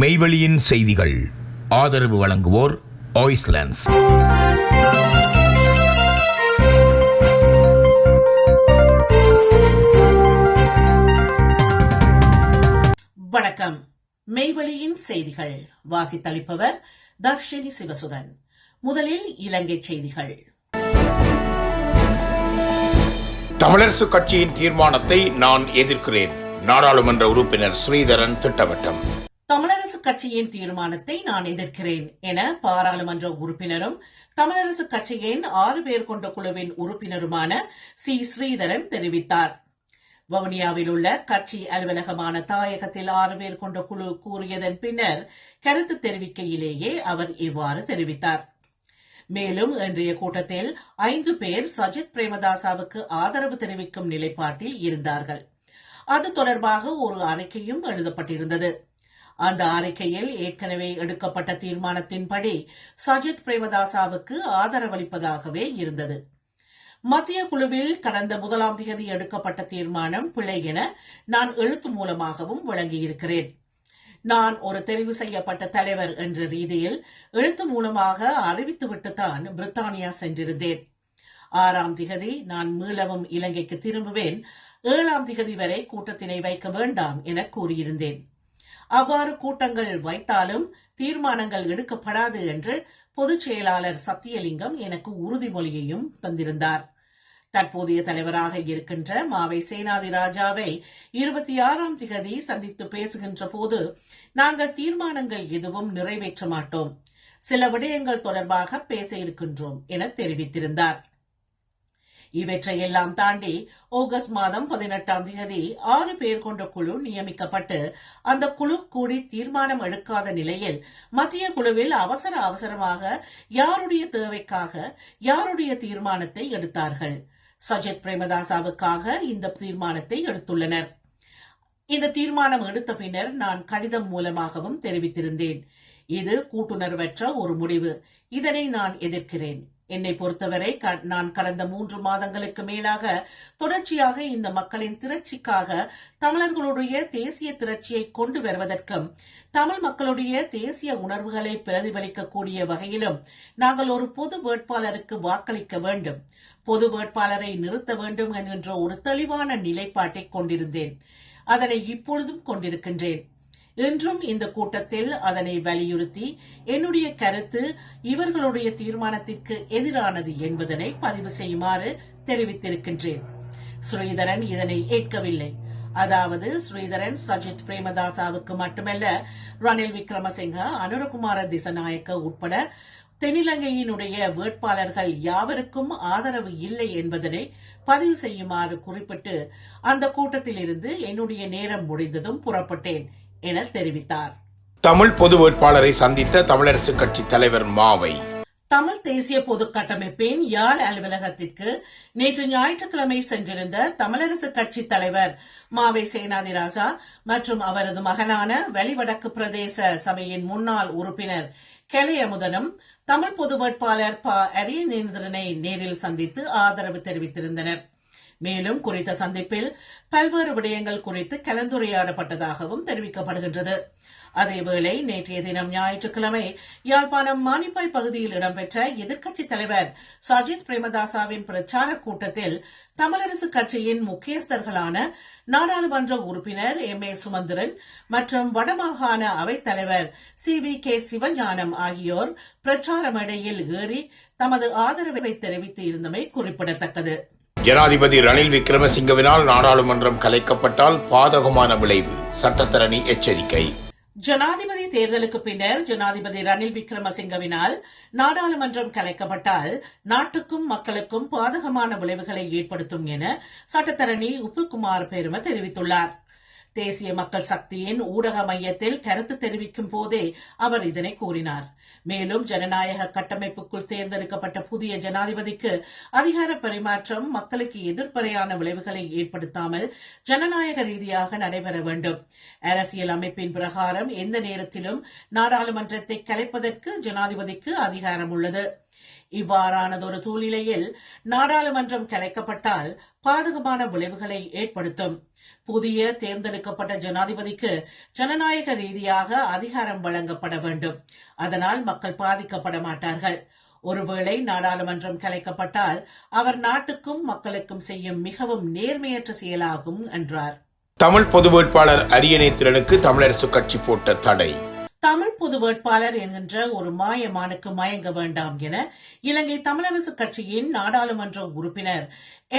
மெய்வெளியின் செய்திகள். ஆதரவு வழங்குவோர் ஆய்ஸ்லாண்ட்ஸ் வணக்கம். மெய்வழியின் செய்திகள். வாசித்தளிப்பவர் தர்ஷினி சிவசுதன். முதலில் இலங்கை செய்திகள். தமிழரசு கட்சியின் தீர்மானத்தை நான் எதிர்க்கிறேன். நாடாளுமன்ற உறுப்பினர் ஸ்ரீதரன் திட்டவட்டம். தமிழரசு கட்சியின் தீர்மானத்தை நான் எதிர்க்கிறேன் என பாராளுமன்ற உறுப்பினரும் தமிழரசு கட்சியின் ஆறு பேர் கொண்ட குழுவின் உறுப்பினருமான சி. ஸ்ரீதரன் தெரிவித்தார். வவுனியாவில் உள்ள கட்சி அலுவலகமான தாயகத்தில் ஆறு பேர் கொண்ட குழு கூறியதன் பின்னர் கருத்து தெரிவிக்கையிலேயே அவர் இவ்வாறு தெரிவித்தார். மேலும் இன்றைய கூட்டத்தில் ஐந்து பேர் சஜித் பிரேமதாசாவுக்கு ஆதரவு தெரிவிக்கும் நிலைப்பாட்டில் இருந்தார்கள். அது தொடர்பாக ஒரு அறிக்கையும் எழுதப்பட்டிருந்தது. அந்த அறிக்கையில் ஏற்கனவே எடுக்கப்பட்ட தீர்மானத்தின்படி சஜித் பிரேமதாசாவுக்கு ஆதரவளிப்பதாகவே இருந்தது. மத்திய குழுவில் கடந்த முதலாம் தேதி எடுக்கப்பட்ட தீர்மானம் பிழை என நான் எழுத்து மூலமாகவும் வழங்கியிருக்கிறேன். நான் ஒரு தெரிவு செய்யப்பட்ட தலைவர் என்ற ரீதியில் எழுத்து மூலமாக அறிவித்துவிட்டுத்தான் பிரித்தானியா சென்றிருந்தேன். ஆறாம் திகதி நான் மீளவும் இலங்கைக்கு திரும்புவேன். ஏழாம் திகதி வரை கூட்டத்தினை வைக்க வேண்டாம் என கூறியிருந்தேன். அவ்வாறு கூட்டங்கள் வைத்தாலும் தீர்மானங்கள் எடுக்கப்படாது என்று பொதுச் செயலாளர் சத்தியலிங்கம் எனக்கு உறுதிமொழியையும் தந்திருந்தார். தற்போதைய தலைவராக இருக்கின்ற மாவை சேனாதி ராஜாவை இருபத்தி ஆறாம் திகதி சந்தித்து பேசுகின்ற போது நாங்கள் தீர்மானங்கள் எதுவும் நிறைவேற்ற மாட்டோம். சில விடயங்கள் தொடர்பாக பேச இருக்கின்றோம் என தெரிவித்திருந்தார். இவற்றையெல்லாம் தாண்டி ஆகஸ்ட் மாதம் பதினெட்டாம் தேதி ஆறு பேர் கொண்ட குழு நியமிக்கப்பட்டு அந்த குழு கூடி தீர்மானம் எடுக்காத நிலையில் மத்திய குழுவில் அவசர அவசரமாக யாருடைய தேவைக்காக யாருடைய தீர்மானத்தை எடுத்தார்கள்? சஜித் பிரேமதாசாவுக்காக இந்த தீர்மானத்தை எடுத்துள்ளனர். இந்த தீர்மானம் எடுத்த பின்னர் நான் கடிதம் மூலமாகவும் தெரிவித்திருந்தேன். இது கூட்டுணர்வற்ற ஒரு முடிவு. இதனை நான் எதிர்க்கிறேன். என்னை பொறுத்தவரை நான் கடந்த மூன்று மாதங்களுக்கு மேலாக தொடர்ச்சியாக இந்த மக்களின் திரட்சிக்காக தமிழர்களுடைய தேசிய திரட்சியை கொண்டு வருவதற்கும் தமிழ் மக்களுடைய தேசிய உணர்வுகளை பிரதிபலிக்கக்கூடிய வகையிலும் நாங்கள் ஒரு பொது வேட்பாளருக்கு வாக்களிக்க வேண்டும். பொது வேட்பாளரை நிறுத்த வேண்டும் என்கின்ற ஒரு தெளிவான நிலைப்பாட்டை கொண்டிருந்தேன். அதனை இப்பொழுதும் கொண்டிருக்கின்றேன். இன்றும் இந்த கூட்டத்தில் அதனை வலியுறுத்தி என்னுடைய கருத்து இவர்களுடைய தீர்மானத்திற்கு எதிரானது என்பதனை பதிவு செய்யுமாறு தெரிவித்திருக்கின்றேன். ஸ்ரீதரன் இதனை ஏற்கவில்லை. அதாவது ஸ்ரீதரன் சஜித் பிரேமதாசாவுக்கு மட்டுமல்ல ரணில் விக்ரமசிங்க அனுரகுமார திசநாயக்க உட்பட தென்னிலங்கையினுடைய வேட்பாளர்கள் யாவருக்கும் ஆதரவு இல்லை என்பதனை பதிவு செய்யுமாறு குறிப்பிட்டு அந்த கூட்டத்திலிருந்து என்னுடைய நேரம் முடிந்ததும் புறப்பட்டேன். என தெரிவித்தார். தமிழ் பொது வேட்பாளரை சந்தித்த தமிழரசு கட்சி தலைவர் மாவை. தமிழ் தேசிய பொது கட்டமைப்பின் யாழ் அலுவலகத்திற்கு நேற்று ஞாயிற்றுக்கிழமை சென்றிருந்த தமிழரசு கட்சி தலைவர் மாவை சேனாதிராசா மற்றும் அவரது மகனான வெளிவடக்கு பிரதேச சபையின் முன்னாள் உறுப்பினர் கெலை அமுதனும் தமிழ் பொது வேட்பாளர் ப அரியநேந்திரனை நேரில் சந்தித்து ஆதரவு தெரிவித்திருந்தனர். மேலும் குறித்த சந்திப்பில் பல்வேறு விடயங்கள் குறித்து கலந்துரையாடப்பட்டதாகவும் தெரிவிக்கப்படுகின்றது. அதேவேளை நேற்றைய தினம் ஞாயிற்றுக்கிழமை யாழ்ப்பாணம் மானிப்பாய் பகுதியில் இடம்பெற்ற எதிர்க்கட்சித் தலைவர் சஜித் பிரேமதாசாவின் பிரச்சார கூட்டத்தில் தமிழரசு கட்சியின் முக்கியஸ்தர்களான நாடாளுமன்ற உறுப்பினர் எம் ஏ சுமந்திரன் மற்றும் வடமாகாண அவைத்தலைவர் சி வி கே சிவஞானம் ஆகியோர் பிரச்சார மேடையில் ஏறி தமது ஆதரவை தெரிவித்து இருந்தமை குறிப்பிடத்தக்கது. ஜனாதிபதி ரணில் விக்ரமசிங்கவினால் நாடாளுமன்றம் கலைக்கப்பட்டால் பாதகமான விளைவு. சட்டத்தரணி எச்சரிக்கை. ஜனாதிபதி தேர்தலுக்கு பின்னர் ஜனாதிபதி ரணில் விக்ரமசிங்கவினால் நாடாளுமன்றம் கலைக்கப்பட்டால் நாட்டுக்கும் மக்களுக்கும் பாதகமான விளைவுகளை ஏற்படுத்தும் என சட்டத்தரணி உப்புல்குமார் பெரும தெரிவித்துள்ளார். தேசிய மக்கள் சக்தியின் ஊடக மையத்தில் கருத்து தெரிவிக்கும் போதே அவர் இதனை கூறினார். மேலும் ஜனநாயக கட்டமைப்புக்குள் தேர்ந்தெடுக்கப்பட்ட புதிய ஜனாதிபதிக்கு அதிகார பரிமாற்றம் மக்களுக்கு எதிர்ப்பறையான விளைவுகளை ஏற்படுத்தாமல் ஜனநாயக ரீதியாக நடைபெற வேண்டும். அரசியல் அமைப்பின் பிரகாரம் எந்த நேரத்திலும் நாடாளுமன்றத்தை கலைப்பதற்கு ஜனாதிபதிக்கு அதிகாரம் உள்ளது. இவ்வாறானதொரு சூழ்நிலையில் நாடாளுமன்றம் கலைக்கப்பட்டால் பாதகமான விளைவுகளை ஏற்படுத்தும். புதிய தேர்ந்தெடுக்கப்பட்ட ஜனாதிபதிக்கு ஜனநாயக ரீதியாக அதிகாரம் வழங்கப்பட வேண்டும். அதனால் மக்கள் பாதிக்கப்பட மாட்டார்கள். ஒருவேளை நாடாளுமன்றம் கலைக்கப்பட்டால் அவர் நாட்டுக்கும் மக்களுக்கும் செய்யும் மிகவும் நேர்மையற்ற செயலாகும் என்றார். தமிழ் பொது வேட்பாளர் அரியநேத்திரனுக்கு தமிழரசு கட்சி போட்ட தடை. தமிழ் பொது வேட்பாளர் என்கின்ற ஒரு மாயமானுக்கு மயங்க வேண்டாம் என இலங்கை தமிழரசு கட்சியின் நாடாளுமன்ற உறுப்பினர்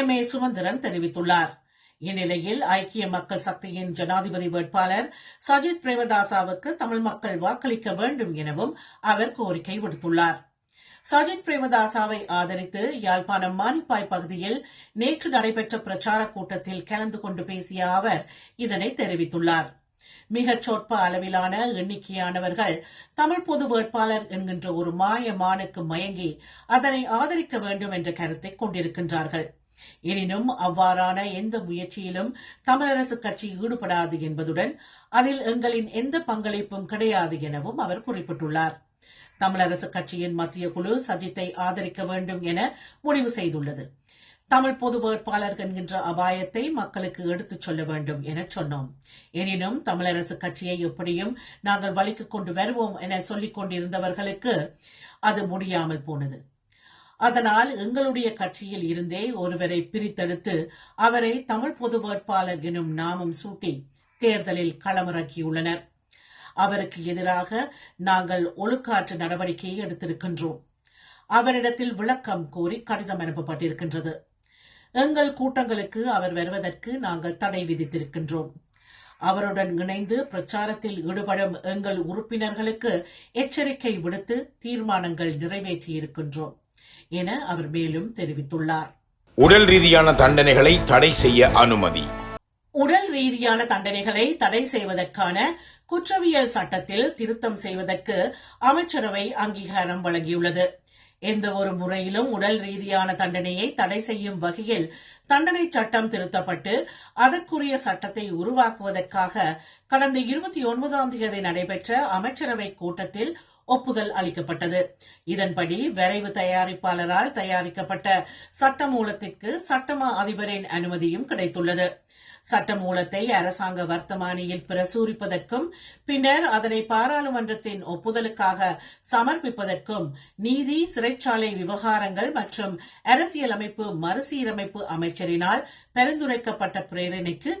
எம் ஏ சுமந்திரன் தெரிவித்துள்ளார். இந்நிலையில் ஐக்கிய மக்கள் சக்தியின் ஜனாதிபதி வேட்பாளர் சஜித் பிரேமதாசாவுக்கு தமிழ் மக்கள் வாக்களிக்க வேண்டும் எனவும் அவர் கோரிக்கை விடுத்துள்ளார். சஜித் பிரேமதாசாவை ஆதரித்து யாழ்ப்பாணம் மானிப்பாய் பகுதியில் நேற்று நடைபெற்ற பிரச்சார கூட்டத்தில் கலந்து கொண்டு பேசிய அவர் இதனை தெரிவித்துள்ளார். மிகச் சொற்ப அளவிலான எண்ணிக்கையானவர்கள் தமிழ் பொது வேட்பாளர் என்கின்ற ஒரு மாய மானுக்கு மயங்கி அதனை ஆதரிக்க வேண்டும் என்ற கருத்தை கொண்டிருக்கின்றார்கள். எனினும் அவ்வாறான எந்த முயற்சியிலும் தமிழரசு கட்சி ஈடுபடாது என்பதுடன் அதில் எங்களின் எந்த பங்களிப்பும் கிடையாது எனவும் அவர் குறிப்பிட்டுள்ளார். தமிழரசு கட்சியின் மத்திய குழு சஜித்தை ஆதரிக்க வேண்டும் என முடிவு செய்துள்ளது. தமிழ் பொது வேட்பாளர் என்கின்ற அபாயத்தை மக்களுக்கு எடுத்துச் சொல்ல வேண்டும் என சொன்னோம். எனினும் தமிழரசு கட்சியை எப்படியும் நாங்கள் வழிக்கு கொண்டு வருவோம் என சொல்லிக் கொண்டிருந்தவர்களுக்கு அது முடியாமல் போனது. அதனால் எங்களுடைய கட்சியில் இருந்தே ஒருவரை பிரித்தெடுத்து அவரை தமிழ் பொது வேட்பாளர் எனும் நாமம் சூட்டி தேர்தலில் களமிறக்கியுள்ளனர். அவருக்கு எதிராக நாங்கள் ஒழுக்காற்று நடவடிக்கையை எடுத்திருக்கின்றோம். அவரிடத்தில் விளக்கம் கோரி கடிதம் அனுப்பப்பட்டிருக்கின்றது. எங்கள் கூட்டங்களுக்கு அவர் வருவதற்கு நாங்கள் தடை விதித்திருக்கின்றோம். அவருடன் இணைந்து பிரச்சாரத்தில் ஈடுபடும் எங்கள் உறுப்பினர்களுக்கு எச்சரிக்கை விடுத்து தீர்மானங்கள் நிறைவேற்றியிருக்கின்றோம். என அவர் மேலும் தெரிவித்துள்ளார். உடல் ரீதியான தண்டனைகளை தடை செய்ய அனுமதி. உடல் ரீதியான தண்டனைகளை தடை செய்வதற்கான குற்றவியல் சட்டத்தில் திருத்தம் செய்வதற்கு அமைச்சரவை அங்கீகாரம் வழங்கியுள்ளது. எந்த ஒரு முறையிலும் உடல் ரீதியான தண்டனையை தடை செய்யும் வகையில் தண்டனை சட்டம் திருத்தப்பட்டு அதற்குரிய சட்டத்தை உருவாக்குவதற்காக கடந்த இருபத்தி ஒன்பதாம் தேதி நடைபெற்ற அமைச்சரவை கூட்டத்தில் ஒப்புதல் அளிக்கப்பட்டது. இதன்படி விரைவு தயாரிப்பாளரால் தயாரிக்கப்பட்ட சட்டமூலத்திற்கு சட்டமா அதிபரின் அனுமதியும் கிடைத்துள்ளது. சட்டமூலத்தை அரசாங்க வர்த்தமானியில் பிரசுரிப்பதற்கும் பின்னர் அதனை பாராளுமன்றத்தின் ஒப்புதலுக்காக சமர்ப்பிப்பதற்கும் நீதி சிறைச்சாலை விவகாரங்கள் மற்றும் அரசியலமைப்பு மறுசீரமைப்பு அமைச்சரினால் பரிந்துரைக்கப்பட்ட பிரேரணைக்கு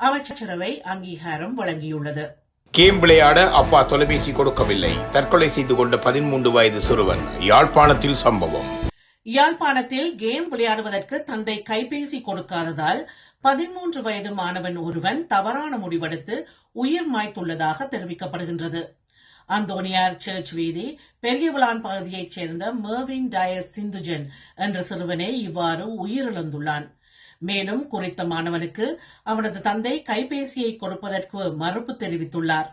அமைச்சரவை அங்கீகாரம் வழங்கியுள்ளது. கேம் விளையாட அப்பா தொலைபேசி கொடுக்கவில்லை. தற்கொலை செய்து கொண்ட பதிமூன்று வயது சிறுவன். யாழ்ப்பாணத்தில் சம்பவம். யாழ்ப்பாணத்தில் கேம் விளையாடுவதற்கு தந்தை கைபேசி கொடுக்காததால் பதிமூன்று வயது மாணவன் ஒருவன் தவறான முடிவெடுத்து உயிர் மாய்த்துள்ளதாக தெரிவிக்கப்படுகின்றது. அந்தோனியார் சர்ச் வீதி பெரியவிளான் பகுதியைச் சேர்ந்த மேர்வின் டயஸ் சிந்துஜன் என்ற சிறுவனே இவ்வாறு உயிரிழந்துள்ளான். மேலும் குறித்த மாணவனுக்கு அவனது தந்தை கைபேசியை கொடுப்பதற்கு மறுப்பு தெரிவித்துள்ளார்.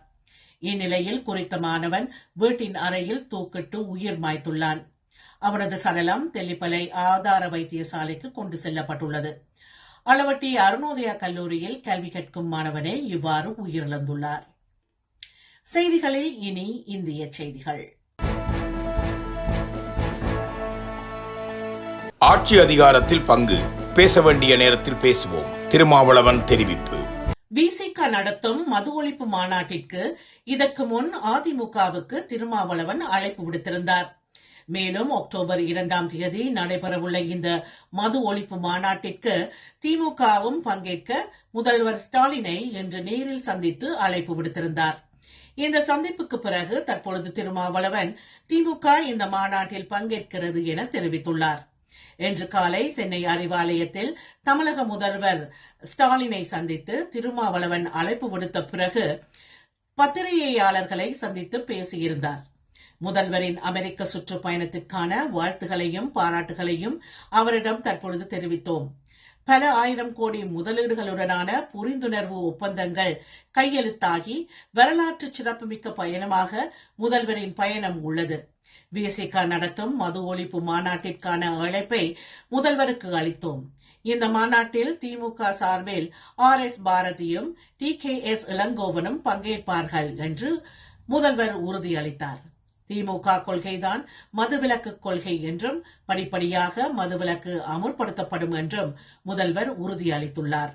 இந்நிலையில் குறித்த மாணவன் வீட்டின் அறையில் தூக்கிட்டு உயிர் மாய்த்துள்ளான். அவனது சடலம் தெல்லிப்பலை ஆதார வைத்தியசாலைக்கு கொண்டு செல்லப்பட்டுள்ளது. அளவட்டி அருணோதயா கல்லூரியில் கல்வி கற்கும் மாணவனே இவ்வாறு உயிரிழந்துள்ளார். செய்திகளில் இனி இந்திய செய்திகள். ஆட்சி அதிகாரத்தில் பங்கு. பேச வேண்டிய நேரத்தில் பேசுவோம். திருமாவளவன் தெரிவிப்பு. விசிக நடத்தும் மது ஒழிப்பு மாநாட்டிற்கு இதற்கு முன் அதிமுகவுக்கு திருமாவளவன் அழைப்பு விடுத்திருந்தார். மேலும் அக்டோபர் இரண்டாம் தேதி நடைபெறவுள்ள இந்த மது ஒழிப்பு மாநாட்டிற்கு திமுகவும் பங்கேற்க முதல்வர் ஸ்டாலினை இன்று நேரில் சந்தித்து அழைப்பு விடுத்திருந்தார். இந்த சந்திப்புக்கு பிறகு தற்பொழுது திருமாவளவன் திமுக இந்த மாநாட்டில் பங்கேற்கிறது என தெரிவித்துள்ளார். இன்று காலை சென்னை அறிவாலயத்தில் தமிழக முதல்வர் ஸ்டாலினை சந்தித்து திருமாவளவன் அழைப்பு விடுத்த பிறகு பத்திரிகையாளர்களை சந்தித்து பேசியிருந்தார். முதல்வரின் அமெரிக்க சுற்றுப்பயணத்திற்கான வாழ்த்துகளையும் பாராட்டுகளையும் அவரிடம் தற்பொழுது தெரிவித்தோம். பல ஆயிரம் கோடி முதலீடுகளுடனான புரிந்துணர்வு ஒப்பந்தங்கள் கையெழுத்தாகி வரலாற்று சிறப்புமிக்க பயணமாக முதல்வரின் பயணம் உள்ளது. விஎஸ்இக நடத்தும் மது ஒழிப்பு மாநாட்டிற்கான அழைப்பை முதல்வருக்கு அளித்தோம். இந்த மாநாட்டில் திமுக சார்பில் ஆர் எஸ் பாரதியும் டி கே எஸ் இளங்கோவனும் பங்கேற்பார்கள் என்று முதல்வர் உறுதியளித்தார். திமுக கொள்கைதான் மதுவிலக்கு கொள்கை என்றும் படிப்படியாக மதுவிலக்கு அமுல்படுத்தப்படும் என்றும் முதல்வர் உறுதியளித்துள்ளார்.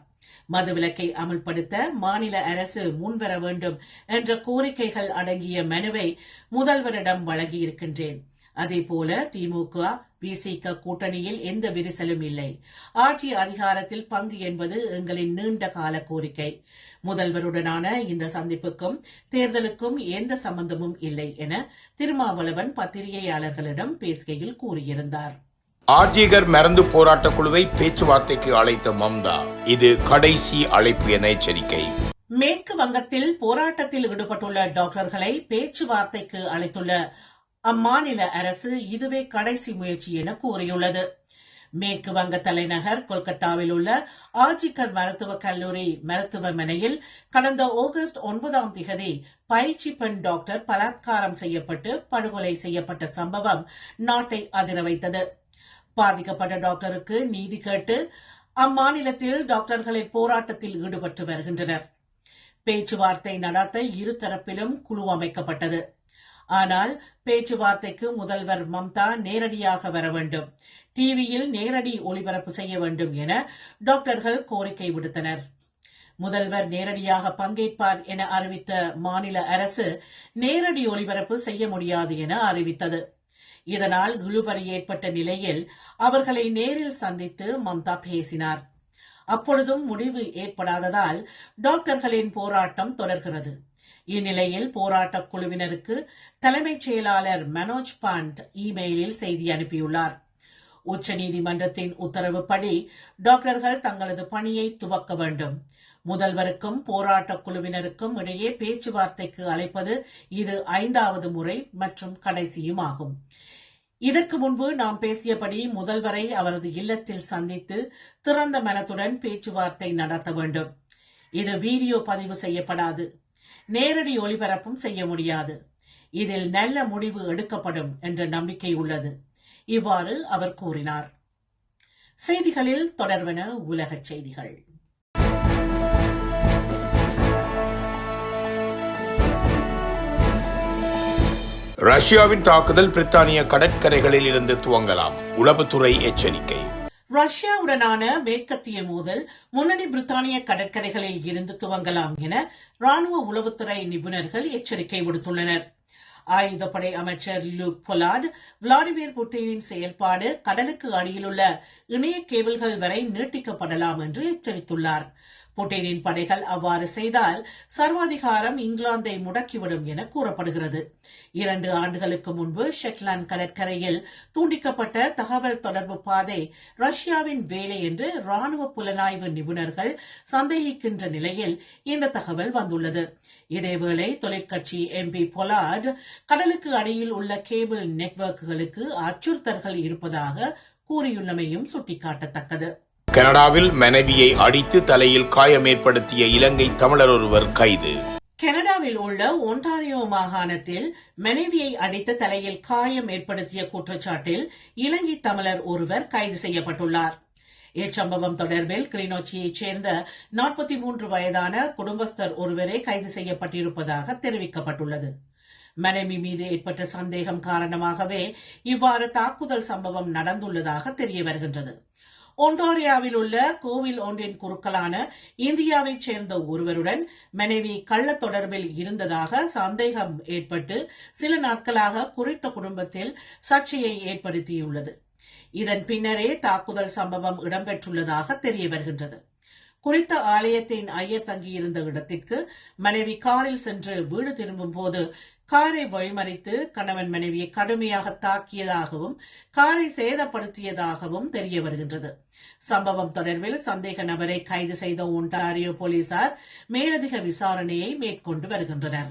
மதுவிலக்கை அமல்படுத்த மாநில அரசு முன்வர வேண்டும் என்ற கோரிக்கைகள் அடங்கிய மனுவை முதல்வரிடம் வழங்கியிருக்கின்றேன். அதேபோல திமுக பிசிக கூட்டணியில் எந்த விரிசலும் இல்லை. ஆட்சி அதிகாரத்தில் பங்கு என்பது எங்களின் நீண்ட கால கோரிக்கை. முதல்வருடனான இந்த சந்திப்புக்கும் தேர்தலுக்கும் எந்த சம்பந்தமும் இல்லை என திருமாவளவன் பத்திரிகையாளர்களிடம் பேசுகையில் கூறியிருந்தார். ஆர்ஜிகர் மருந்து போராட்ட குழுவை பேச்சுவார்த்தைக்கு அழைத்த மம்தா இது கடைசி அழைப்பு என எச்சரிக்கை. மேற்கு வங்கத்தில் போராட்டத்தில் ஈடுபட்டுள்ள டாக்டர்களை பேச்சுவார்த்தைக்கு அழைத்துள்ள அம்மாநில அரசு இதுவே கடைசி முயற்சி என கூறியுள்ளது. மேற்கு வங்க தலைநகர் கொல்கத்தாவில் உள்ள ஆர்ஜிகர் மருத்துவக் கல்லூரி மருத்துவமனையில் கடந்த ஆகஸ்ட் ஒன்பதாம் திகதி பயிற்சி பெண் டாக்டர் பலாத்காரம் செய்யப்பட்டு படுகொலை செய்யப்பட்ட சம்பவம் நாட்டை அதிர வைத்தது. பாதிக்கப்பட்ட டாக்டருக்கு நீதி கேட்டு அம்மாநிலத்தில் டாக்டர்களை போராட்டத்தில் ஈடுபட்டு வருகின்றனர். பேச்சுவார்த்தை நடத்த இரு தரப்பிலும் குழு அமைக்கப்பட்டது. ஆனால் பேச்சுவார்த்தைக்கு முதல்வர் மம்தா நேரடியாக வர வேண்டும். டிவியில் நேரடி ஒளிபரப்பு செய்ய வேண்டும் என டாக்டர்கள் கோரிக்கை விடுத்தனர். முதல்வர் நேரடியாக பங்கேற்பார் என அறிவித்த மாநில அரசு நேரடி ஒளிபரப்பு செய்ய முடியாது என அறிவித்தது. இதனால் இழுபறி ஏற்பட்ட நிலையில் அவர்களை நேரில் சந்தித்து மம்தா பேசினார். அப்பொழுதும் முடிவு ஏற்படாததால் டாக்டர்களின் போராட்டம் தொடர்கிறது. இந்நிலையில் போராட்டக் குழுவினருக்கு தலைமைச் செயலாளர் மனோஜ் பாண்ட் இமெயிலில் செய்தி அனுப்பியுள்ளார். உச்சநீதிமன்றத்தின் உத்தரவுப்படி டாக்டர்கள் தங்களது பணியை துவக்க வேண்டும். முதல்வருக்கும் போராட்டக் குழுவினருக்கும் இடையே பேச்சுவார்த்தைக்கு அழைப்பது இது ஐந்தாவது முறை மற்றும் கடைசியும் ஆகும். இதற்கு முன்பு நாம் பேசியபடி முதல்வரை அவரது இல்லத்தில் சந்தித்து திறந்த மனத்துடன் பேச்சுவார்த்தை நடத்த வேண்டும். இது வீடியோ பதிவு செய்யப்படாது. நேரடி ஒளிபரப்பும் செய்ய முடியாது. இதில் நல்ல முடிவு எடுக்கப்படும் என்ற நம்பிக்கை உள்ளது. இவ்வாறு அவர் கூறினார். செய்திகளில் தொடர்வன உலகச் செய்திகள். ரஷ்யாவின் தாக்குதல் பிரித்தானிய கடற்கரைகளில் இருந்து துவங்கலாம். உளவுத்துறை எச்சரிக்கை. ரஷ்யாவுடனான மேற்கத்திய மோதல் முன்னணி பிரித்தானிய கடற்கரைகளில் இருந்து துவங்கலாம் என ராணுவ உளவுத்துறை நிபுணர்கள் எச்சரிக்கை விடுத்துள்ளனர். ஆயுதப்படை அமைச்சர் லூக் பொலார்ட் விளாடிமிர் புட்டினின் செயல்பாடு கடலுக்கு அடியிலுள்ள இணைய கேபிள்கள் வரை நீட்டிக்கப்படலாம் என்று எச்சரித்துள்ளார். புட்டினின் படைகள் அவ்வாறு செய்தால் சர்வாதிகாரம் இங்கிலாந்தை முடக்கிவிடும் என கூறப்படுகிறது. இரண்டு ஆண்டுகளுக்கு முன்பு ஷெட்லாந்து கடற்கரையில் தூண்டிக்கப்பட்ட தகவல் தொடர்பு பாதை ரஷ்யாவின் வேலை என்று ராணுவ புலனாய்வு நிபுணர்கள் சந்தேகிக்கின்ற நிலையில் இந்த தகவல் வந்துள்ளது. இதேவேளை தொழிற்கட்சி எம்பி பொலார்ட் கடலுக்கு அடியில் உள்ள கேபிள் நெட்வொர்க்குகளுக்கு அச்சுறுத்தல்கள் இருப்பதாக கூறியுள்ளமையும் சுட்டிக்காட்டத்தக்கது. கனடாவில் மனைவியை அடித்து தலையில் காயம் ஏற்படுத்திய இலங்கை தமிழர் ஒருவர் கைது. கனடாவில் உள்ள ஒன்டாரியோ மாகாணத்தில் மனைவியை அடித்து தலையில் காயம் ஏற்படுத்திய குற்றச்சாட்டில் இலங்கை தமிழர் ஒருவர் கைது செய்யப்பட்டுள்ளார். இச்சம்பவம் தொடர்பில் கிளிநொச்சியைச் சேர்ந்த நாற்பத்தி மூன்று வயதான குடும்பஸ்தர் ஒருவரே கைது செய்யப்பட்டிருப்பதாக தெரிவிக்கப்பட்டுள்ளது. மனைவி மீது ஏற்பட்ட சந்தேகம் காரணமாகவே இவ்வாறு தாக்குதல் சம்பவம் நடந்துள்ளதாக தெரிய வருகின்றது ஒன்டாரியாவில் உள்ள கோவில் ஒன்றின் குறுக்கலான இந்தியாவைச் சேர்ந்த ஒருவருடன் மனைவி கள்ள தொடர்பில் இருந்ததாக சந்தேகம் ஏற்பட்டு சில நாட்களாக குறித்த குடும்பத்தில் சர்ச்சையை ஏற்படுத்தியுள்ளது. இதன் பின்னரே தாக்குதல் சம்பவம் இடம்பெற்றுள்ளதாக தெரிய வருகின்றது. குறித்த ஆலயத்தின் ஐயர் தங்கியிருந்த இடத்திற்கு மனைவி காரில் சென்று வீடு திரும்பும் போது காரை வழிமறித்து கணவன் மனைவியை கடுமையாக தாக்கியதாகவும் காரை சேதப்படுத்தியதாகவும் தெரிய வருகின்றது. சம்பவம் தொடர்பில் சந்தேக நபரை கைது செய்த ஒன்டாரியோ போலீசார் மேலதிக விசாரணையை மேற்கொண்டு வருகின்றனர்.